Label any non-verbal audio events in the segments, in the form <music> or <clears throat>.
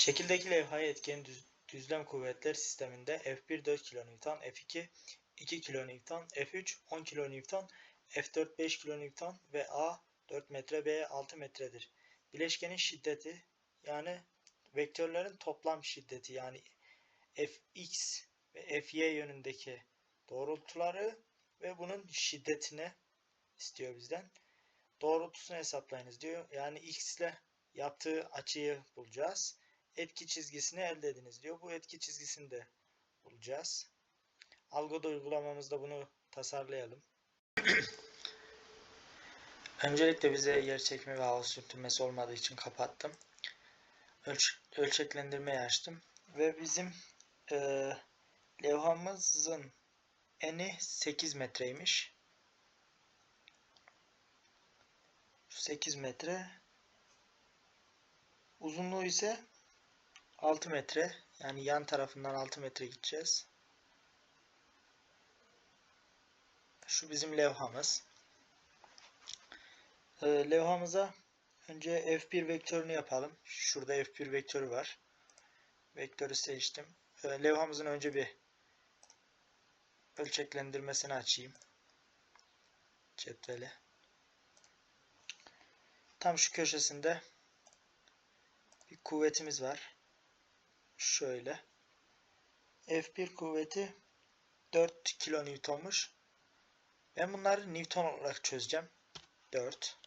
Şekildeki levhaya etken düz- düzlem kuvvetler sisteminde F1 4 kN, F2 2 kN, F3 10 kN, F4 5 kN ve A 4 metre, B 6 metredir. Bileşkenin şiddeti yani vektörlerin toplam şiddeti yani Fx ve Fy yönündeki doğrultuları ve bunun şiddetini istiyor bizden. Doğrultusunu hesaplayınız diyor. Yani x ile yaptığı açıyı bulacağız. Etki çizgisini elde ediniz diyor. Bu etki çizgisini de bulacağız. Algoda uygulamamızda bunu tasarlayalım. <clears throat> Öncelikle bize yer çekimi ve hava sürtünmesi olmadığı için kapattım. Ölç ölçeklendirmeyi açtım. Ve bizim e, levhamızın eni 8 metreymiş. 8 metre. Uzunluğu ise 6 metre. Yani yan tarafından 6 metre gideceğiz. Şu bizim levhamız. Ee, levhamıza önce F1 vektörünü yapalım. Şurada F1 vektörü var. Vektörü seçtim. Ee, levhamızın önce bir ölçeklendirmesini açayım. Cetveli. Tam şu köşesinde bir kuvvetimiz var. Şöyle. F1 kuvveti 4 kilonewtonmuş. Ben bunları Newton olarak çözeceğim. 4.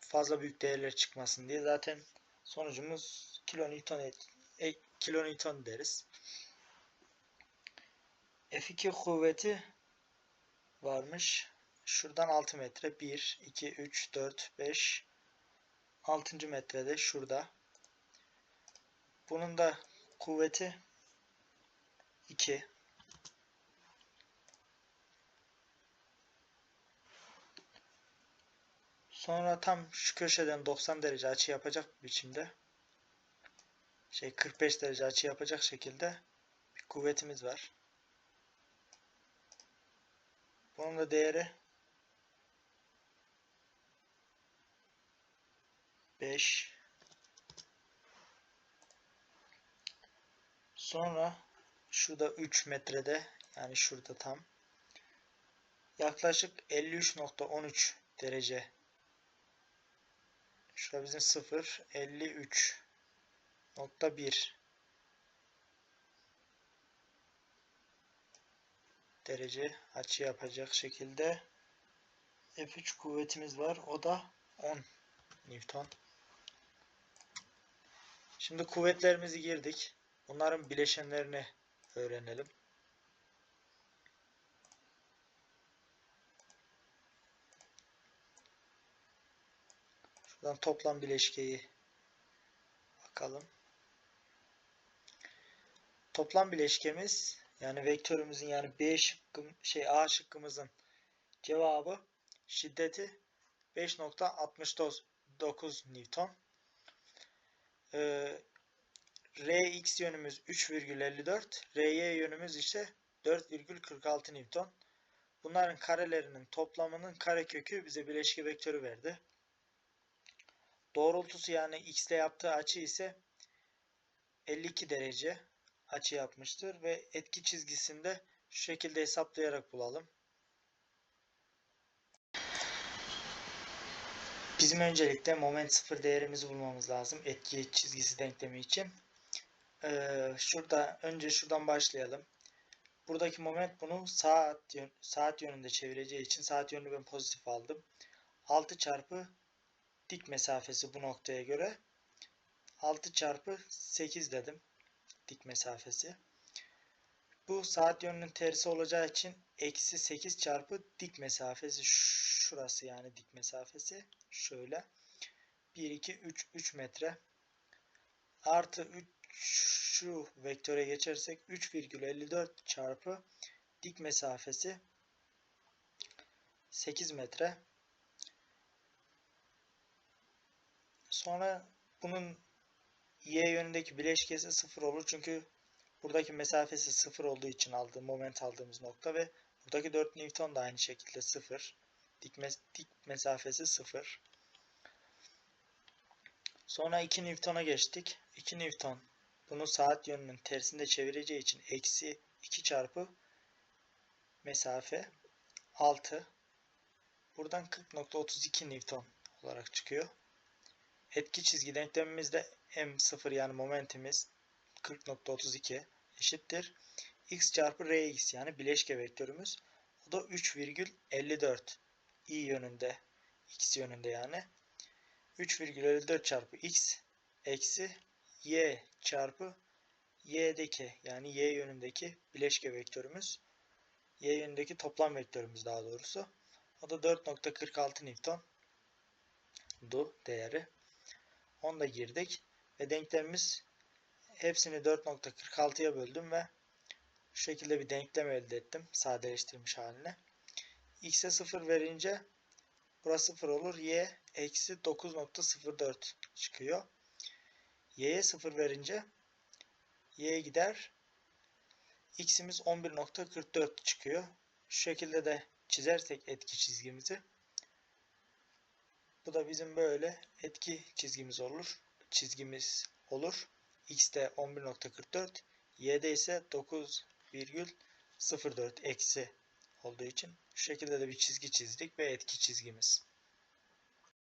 Fazla büyük değerler çıkmasın diye. Zaten sonucumuz kilonewton, e, kilonewton deriz. F2 kuvveti varmış. Şuradan 6 metre. 1, 2, 3, 4, 5, 6. metrede şurada. Bunun da kuvveti 2. Sonra tam şu köşeden 90 derece açı yapacak biçimde şey 45 derece açı yapacak şekilde bir kuvvetimiz var. Bunun da değeri 5 Sonra şurada 3 metrede yani şurada tam yaklaşık 53.13 derece Şurada bizim 0 53.1 derece açı yapacak şekilde F3 kuvvetimiz var. O da 10 Newton. Şimdi kuvvetlerimizi girdik. Bunların bileşenlerini öğrenelim. Şuradan toplam bileşkeyi bakalım. Toplam bileşkemiz yani vektörümüzün yani B şıkkım şey A şıkkımızın cevabı şiddeti 5.69 Newton. Ee, Rx yönümüz 3,54. Ry yönümüz ise 4,46 Newton. Bunların karelerinin toplamının karekökü bize bileşke vektörü verdi. Doğrultusu yani x ile yaptığı açı ise 52 derece açı yapmıştır ve etki çizgisinde şu şekilde hesaplayarak bulalım. Bizim öncelikle moment sıfır değerimizi bulmamız lazım etki çizgisi denklemi için. Ee, şurada önce şuradan başlayalım. Buradaki moment bunu saat saat yönünde çevireceği için saat yönünü ben pozitif aldım. 6 çarpı dik mesafesi bu noktaya göre 6 çarpı 8 dedim. Dik mesafesi. Bu saat yönünün tersi olacağı için eksi 8 çarpı dik mesafesi şurası yani dik mesafesi şöyle 1 2 3 3 metre artı 3 şu vektöre geçersek 3,54 çarpı dik mesafesi 8 metre Sonra bunun y yönündeki bileşkesi sıfır olur. Çünkü buradaki mesafesi sıfır olduğu için aldığım moment aldığımız nokta ve buradaki 4 Newton da aynı şekilde sıfır. Dik, mes dik mesafesi sıfır. Sonra 2 Newton'a geçtik. 2 Newton bunu saat yönünün tersinde çevireceği için eksi 2 çarpı mesafe 6. Buradan 40.32 Newton olarak çıkıyor. Etki çizgi denklemimizde m0 yani momentimiz 40.32 eşittir. x çarpı rx yani bileşke vektörümüz. O da 3,54 i yönünde x yönünde yani. 3,54 çarpı x eksi y çarpı y'deki yani y yönündeki bileşke vektörümüz. Y yönündeki toplam vektörümüz daha doğrusu. O da 4.46 Newton du değeri. Onu da girdik. Ve denklemimiz hepsini 4.46'ya böldüm ve şu şekilde bir denklem elde ettim. Sadeleştirmiş haline. X'e 0 verince burası 0 olur. Y eksi 9.04 çıkıyor. Y'ye 0 verince Y gider. X'imiz 11.44 çıkıyor. Şu şekilde de çizersek etki çizgimizi bu da bizim böyle etki çizgimiz olur. Çizgimiz olur. X'te 11.44, Y'de ise 9,04 eksi olduğu için şu şekilde de bir çizgi çizdik ve etki çizgimiz.